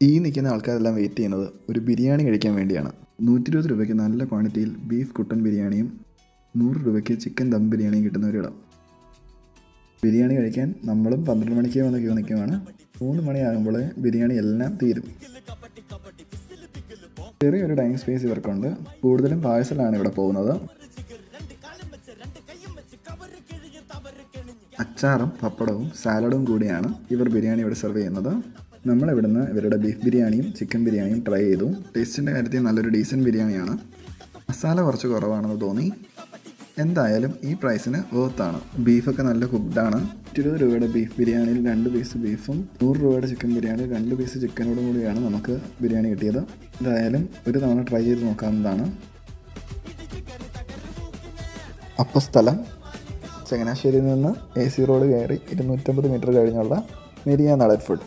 ഈ നിൽക്കുന്ന ആൾക്കാരെല്ലാം വെയിറ്റ് ചെയ്യുന്നത് ഒരു ബിരിയാണി കഴിക്കാൻ വേണ്ടിയാണ്. നൂറ്റി ഇരുപത് രൂപയ്ക്ക് നല്ല ക്വാണ്ടിറ്റിയിൽ ബീഫ് കുട്ടൻ ബിരിയാണിയും നൂറ് രൂപയ്ക്ക് ചിക്കൻ ദം ബിരിയാണിയും കിട്ടുന്ന ഒരിടം ബിരിയാണി കഴിക്കാൻ നമ്മളും പന്ത്രണ്ട് മണിക്ക് വന്ന് ക്യൂ നിൽക്കുവാണ്. മൂന്ന് മണിയാകുമ്പോൾ ബിരിയാണി എല്ലാം തീരും. ചെറിയൊരു ഡൈനിങ് സ്പേസ് ഇവർക്കുണ്ട്. കൂടുതലും പാഴ്സലാണ് ഇവിടെ പോകുന്നത്. അച്ചാറും പപ്പടവും സാലഡും കൂടിയാണ് ഇവർ ബിരിയാണി ഇവിടെ സെർവ് ചെയ്യുന്നത്. നമ്മളിവിടുന്ന് ഇവരുടെ ബീഫ് ബിരിയാണിയും ചിക്കൻ ബിരിയാണിയും ട്രൈ ചെയ്തു. ടേസ്റ്റിന്റെ കാര്യത്തിൽ നല്ലൊരു ഡീസന്റ് ബിരിയാണിയാണ്. മസാല കുറച്ച് കുറവാണെന്ന് തോന്നി. എന്തായാലും ഈ പ്രൈസിന് വേർത്താണ് ബീഫൊക്കെ നല്ല കുക്ഡാണ് ഇരുപത് രൂപയുടെ ബീഫ് ബിരിയാണിയിൽ രണ്ട് പീസ് ബീഫും നൂറ് രൂപയുടെ ചിക്കൻ ബിരിയാണി രണ്ട് പീസ് ചിക്കനോടും കൂടിയാണ് നമുക്ക് ബിരിയാണി കിട്ടിയത്. എന്തായാലും ഒരു തവണ ട്രൈ ചെയ്ത് നോക്കാവുന്നതാണ്. അപ്പോൾ സ്ഥലം ചങ്ങനാശ്ശേരിയിൽ നിന്ന് എ സി റോഡ് കയറി ഇരുന്നൂറ്റമ്പത് മീറ്റർ കഴിഞ്ഞുള്ള മെരിയ നടൻ ഫുഡ്